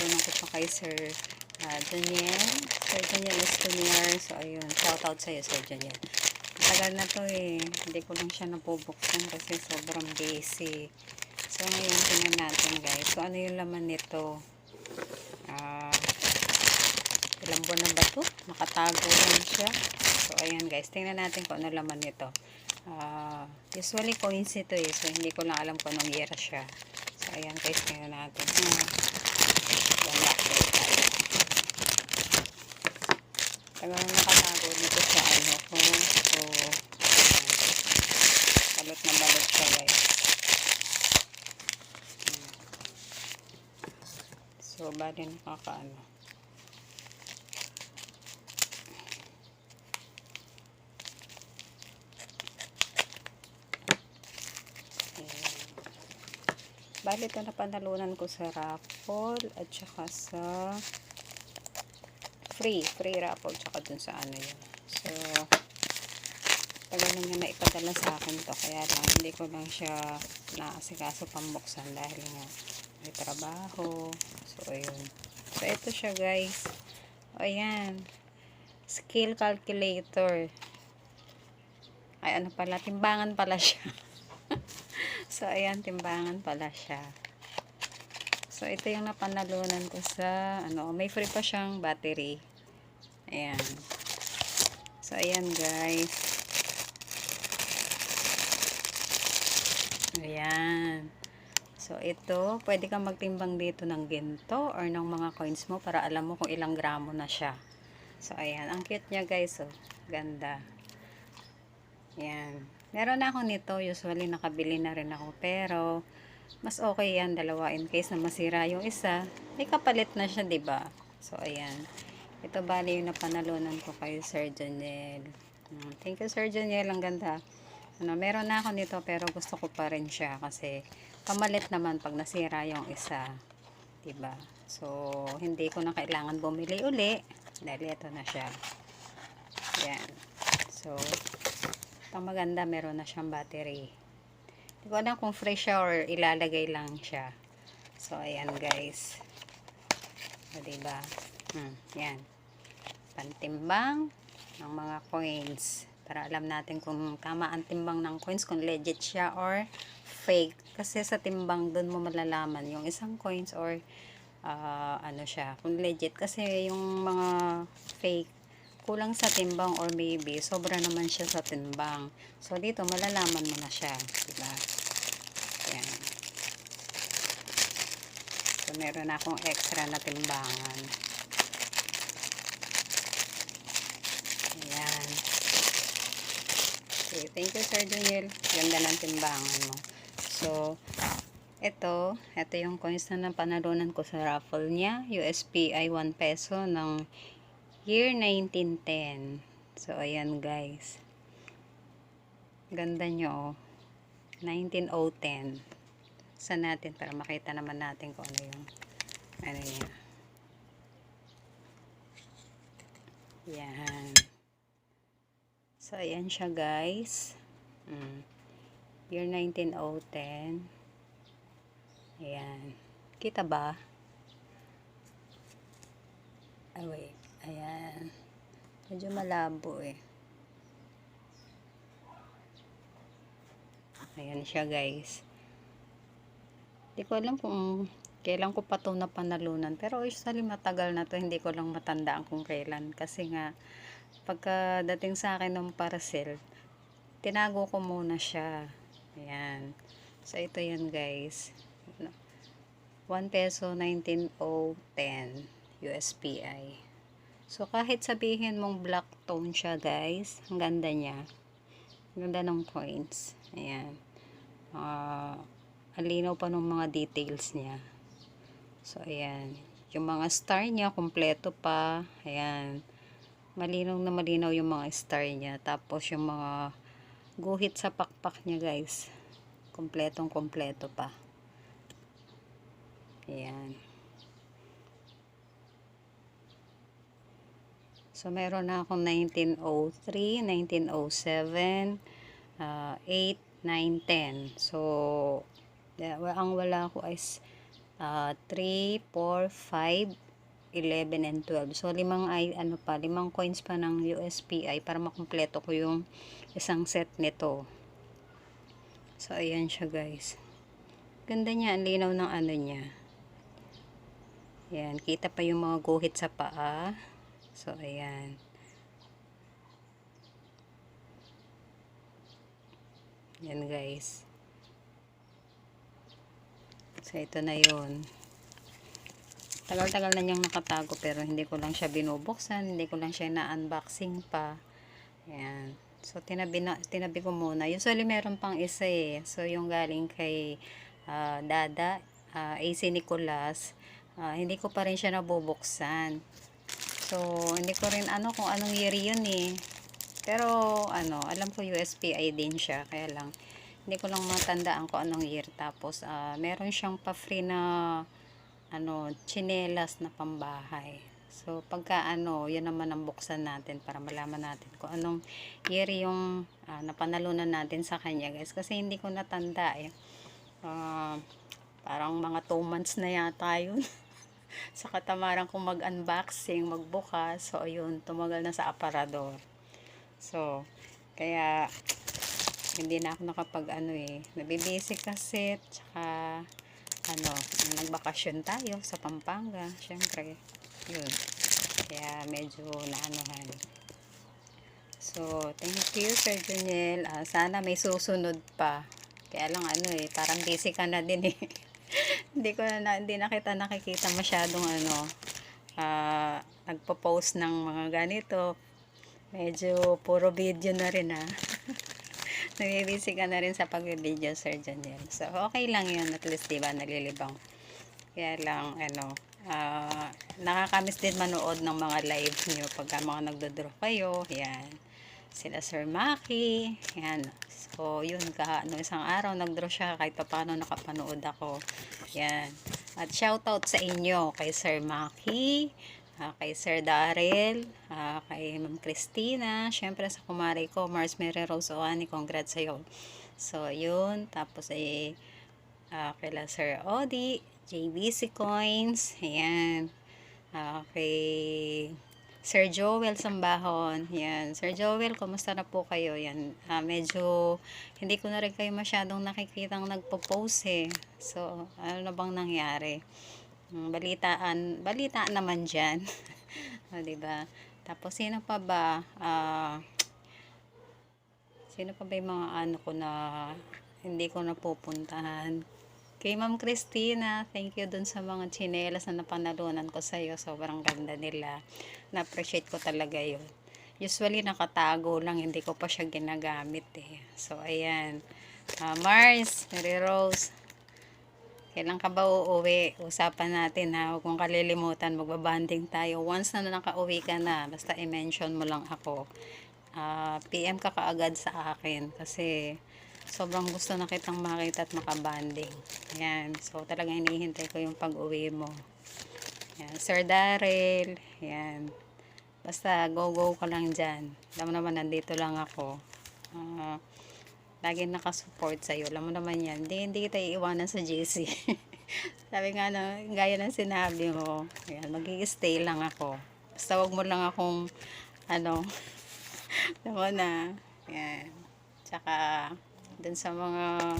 napanalunan ko pa kay Sir ah, Daniel. Sir Daniel Estonier. So, ayun. Shout out sa'yo, Sir Daniel. Matagal na to eh. Hindi ko lang siya nabubuksan kasi sobrang busy. So, ngayon, tingnan natin guys. So, ano yung laman nito? Ah, ilang buwan na ba to? Nakatago lang siya. So, ayan guys. Tingnan natin kung ano laman nito. Ah, usually coins ito eh. So, hindi ko lang alam kung anong year siya. Ayan guys. Tingnan natin. Hmm. Ganda. tayo. Tagal nakatago nito sa ano ko. So, balot na balot siya guys. Hmm. So, bali nakakaano. Bali, ito na panalunan ko sa raffle at saka sa free. Free raffle tsaka dun sa ano yun. So, tagal na niya na ipadala sa akin to. Kaya lang, hindi ko lang siya naasikaso pambuksan dahil nga may trabaho. So, ayun. So, ito siya guys. Ayan. Skill calculator. Ay, ano pala, timbangan pala siya. so, ayan, timbangan pala siya. So, ito yung napanalunan ko sa, ano, may free pa siyang battery. Ayan. So, ayan, guys. Ayan. So, ito, pwede kang magtimbang dito ng ginto or ng mga coins mo para alam mo kung ilang gramo na siya. So, ayan. Ang cute niya, guys. Oh. Ganda. Yan. Meron na ako nito. Usually, nakabili na rin ako. Pero, mas okay yan. Dalawa in case na masira yung isa. May kapalit na siya, 'di ba So, ayan. Ito bali yung napanalunan ko kay Sir Janiel. Thank you, Sir Janiel. Ang ganda. Ano, meron na ako nito pero gusto ko pa rin siya kasi pamalit naman pag nasira yung isa. 'di ba So, hindi ko na kailangan bumili uli dahil ito na siya. Yan. So, ang maganda, meron na siyang battery. Hindi ko alam kung fresh siya or ilalagay lang siya. So, ayan guys. O, diba? Hmm, yan. Pantimbang ng mga coins. Para alam natin kung tama ang timbang ng coins, kung legit siya or fake. Kasi sa timbang, doon mo malalaman yung isang coins or ah, ano siya, kung legit. Kasi yung mga fake, kulang sa timbang or maybe sobra naman siya sa timbang. So dito malalaman mo na siya, di ba? Yan. So meron akong extra na timbangan. Ayan. Okay, thank you Sir Daniel. Ganda ng timbangan mo. So, ito, ito yung coins na napanalunan ko sa raffle niya. USPI 1 peso ng year 1910. So, ayan guys. Ganda nyo, oh. 19010. Sa natin para makita naman natin kung ano yung ano niya. Yan. So, ayan siya guys. Mm. Year 19010. Ayan. Kita ba? Ay, wait. Ayan. Medyo malabo eh. Ayan siya guys. Hindi ko alam kung kailan ko pa ito napanalunan. Pero usually matagal na to Hindi ko lang matandaan kung kailan. Kasi nga, pagkadating sa akin ng parcel, tinago ko muna siya. Ayan. So, ito yun guys. 1 peso 19010 USPI. So, kahit sabihin mong black tone siya, guys, ang ganda niya. Ang ganda ng coins. Ayan. Ah, ang linaw pa ng mga details niya. So, ayan. Yung mga star niya, kompleto pa. Ayan. Malinaw na malinaw yung mga star niya. Tapos, yung mga guhit sa pakpak niya, guys. Kompletong kompleto pa. Ayan. So, meron na akong 1903, 1907, ah, 8, 9, 10. So, ang wala ko is ah, 3, 4, 5, 11, and 12. So, limang ay, ano pa, limang coins pa ng USPI para makumpleto ko yung isang set nito. So, ayan siya guys. Ganda niya, ang linaw ng ano niya. Ayan, kita pa yung mga guhit sa paa. So, ayan. Yan guys. So, ito na yun. Tagal-tagal na niyang nakatago pero hindi ko lang siya binubuksan. Hindi ko lang siya na-unboxing pa. Ayan. So, tinabi, na, tinabi ko muna. Usually, meron pang isa eh. So, yung galing kay ah, Dada, ah, AC Nicolas, ah, hindi ko pa rin siya nabubuksan. So, hindi ko rin ano kung anong year yun eh. Pero, ano, alam ko USPI din siya. Kaya lang, hindi ko lang matandaan kung anong year. Tapos, ah, meron siyang pa-free na, ano, chinelas na pambahay. So, pagka ano, yun naman ang buksan natin para malaman natin kung anong year yung ah, napanalunan natin sa kanya, guys. Kasi hindi ko natanda eh. Ah, parang mga 2 months na yata yun. sa katamaran kong mag-unboxing, magbukas. So, ayun, tumagal na sa aparador. So, kaya, hindi na ako nakapag ano eh. Nabibisi kasi, tsaka, ano, nagbakasyon tayo sa Pampanga. Siyempre, yun. Kaya, medyo naanuhan. So, thank you, Sir Junel. Ah, sana may susunod pa. Kaya lang ano eh, parang busy ka na din eh. hindi ko na, hindi na kita nakikita masyadong ano, ah, nagpo-post ng mga ganito. Medyo puro video na rin ah. Nabibisi ka na rin sa pag-video, Sir Janelle. So, okay lang yun. At least, diba, nalilibang. Kaya lang, ano, ah, nakakamiss din manood ng mga live nyo pagka mga nagdodraw kayo. Yan. Sila Sir Maki. Yan. So, yun, ka, no, isang araw nagdraw siya kahit pa paano nakapanood ako. Yan. At shoutout sa inyo kay Sir Maki, ah, kay Sir Darrell, ah, kay Ma'am Christina, syempre sa kumari ko, Mars Mary Rose Oani, congrats sa'yo. So, yun. Tapos, eh, ah, kila Sir Odi, JBC Coins, ayan. Ah, kay Sir Joel Sambahon, yan. Sir Joel, kumusta na po kayo? Yan, ah, medyo hindi ko na rin kayo masyadong nakikitang nagpo-post eh. So, ano na bang nangyari? Mm, Balitaan, balitaan naman dyan. o, diba? Tapos, sino pa ba? Ah, sino pa ba yung mga ano ko na hindi ko napupuntahan? Kay Ma'am Christina, thank you dun sa mga chinelas na napanalunan ko sa'yo. Sobrang ganda nila. Na-appreciate ko talaga yun. Usually, nakatago lang. Hindi ko pa siya ginagamit eh. So, ayan. Ah, Mars, Mary Rose, kailan ka ba uuwi? Usapan natin ha. Huwag mong kalilimutan. Magbabanding tayo. Once na nakauwi ka na, basta i-mention mo lang ako. Ah, PM ka kaagad sa akin. Kasi sobrang gusto na kitang makita at makabanding. Yan. So, talagang hinihintay ko yung pag-uwi mo. Yan. Sir Darrell. Yan. Basta, go-go ka lang dyan. Alam mo naman, nandito lang ako. Ah, lagi nakasupport sa'yo. Alam mo naman yan. Hindi, hindi kita iiwanan sa GC. Sabi nga na, gaya ng sinabi mo, yan, mag-stay lang ako. Basta wag mo lang akong, ano, alam mo na, yan. Tsaka, dun sa mga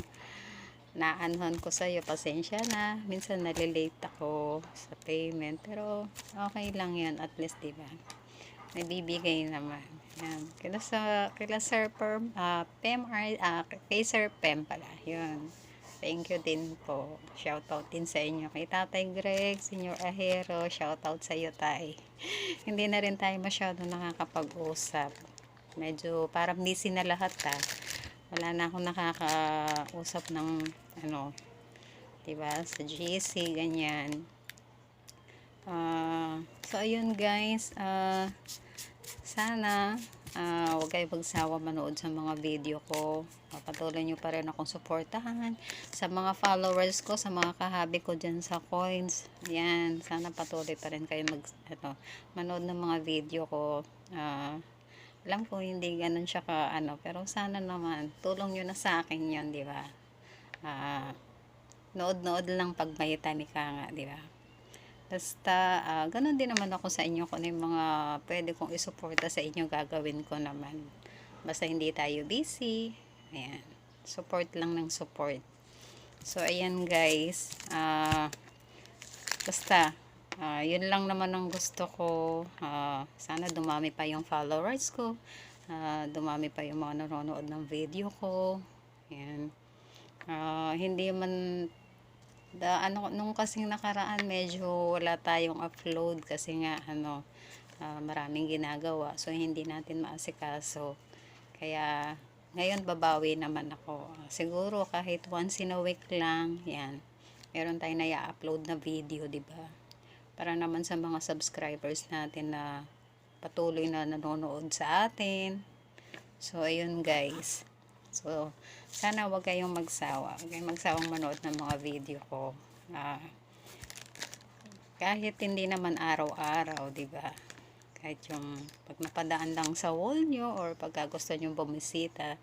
naanuhan ko sa'yo, pasensya na. Minsan nalilate ako sa payment. Pero, okay lang yan. At least, diba? May bibigay naman. Yan. Kila sa, kila Sir Perm, ah, Pem, ah, kay Sir Pem pala. Yun. Thank you din po. Shoutout din sa inyo. Kay Tatay Greg, Senior Ahero, shoutout sa iyo, Tay. Hindi na rin tayo masyado nakakapag-usap. Medyo parang busy na lahat, ta. Wala na akong nakakausap ng, ano, diba, sa GC, ganyan. Ah, so, ayun guys, ah, sana Ah, huwag kayo magsawa manood sa mga video ko. Patuloy nyo pa rin akong suportahan. Sa mga followers ko, sa mga kahabi ko dyan sa coins. Yan, sana patuloy pa rin kayo mag, ano, manood ng mga video ko. Ah, alam ko hindi ganun siya ka, ano, pero sana naman, tulong nyo na sa akin yon di ba? Ah, nood-nood lang pag may ni ka nga, di ba? Basta, ah, ganun din naman ako sa inyo kung ano yung mga pwede kong isuporta sa inyo, gagawin ko naman. Basta hindi tayo busy. Ayan. Support lang ng support. So, ayan guys. Ah, basta, ah, yun lang naman ang gusto ko. Ah, sana dumami pa yung followers ko. Ah, dumami pa yung mga nanonood ng video ko. Ayan. Ah, hindi man da ano nung kasing nakaraan medyo wala tayong upload kasi nga ano ah, maraming ginagawa so hindi natin maasikaso kaya ngayon babawi naman ako siguro kahit once in a week lang yan meron tayong na-upload na video di ba para naman sa mga subscribers natin na patuloy na nanonood sa atin so ayun guys So, sana wag kayong magsawa. Huwag kayong magsawang manood ng mga video ko. Ah, kahit hindi naman araw-araw, di ba? Kahit yung pag napadaan lang sa wall nyo or pagka gusto nyo bumisita,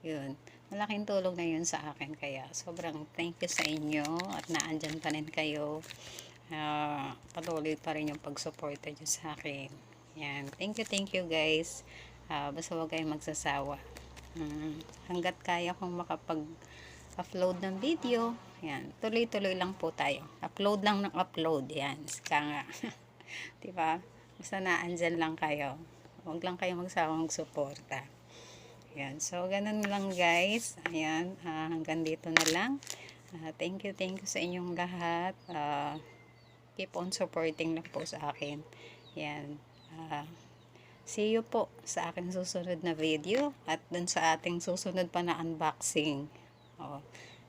yun. Malaking tulong na yun sa akin. Kaya sobrang thank you sa inyo at naandyan pa rin kayo. Ah, patuloy pa rin yung pagsuporta nyo sa akin. Yan. Thank you, thank you guys. Ah, basta huwag kayong magsasawa. Hmm, hanggat kaya kong makapag-upload ng video, yan, tuloy-tuloy lang po tayo. Upload lang ng upload, yan, sika nga. diba? Basta naandyan lang kayo. Huwag lang kayo magsawang suporta. Yan, so ganun lang guys. Ayan, ah, hanggang dito na lang. Ah, thank you, thank you sa inyong lahat. Ah, keep on supporting lang po sa akin. Yan. Ah, See you po sa aking susunod na video at dun sa ating susunod pa na unboxing. Oh,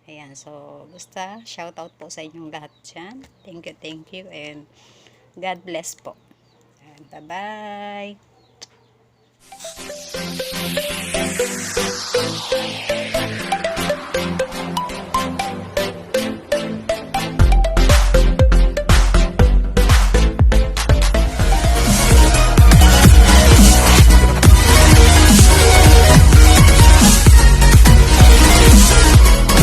ayan, so basta shout out po sa inyong lahat dyan. Thank you, thank you and God bless po. Bye-bye.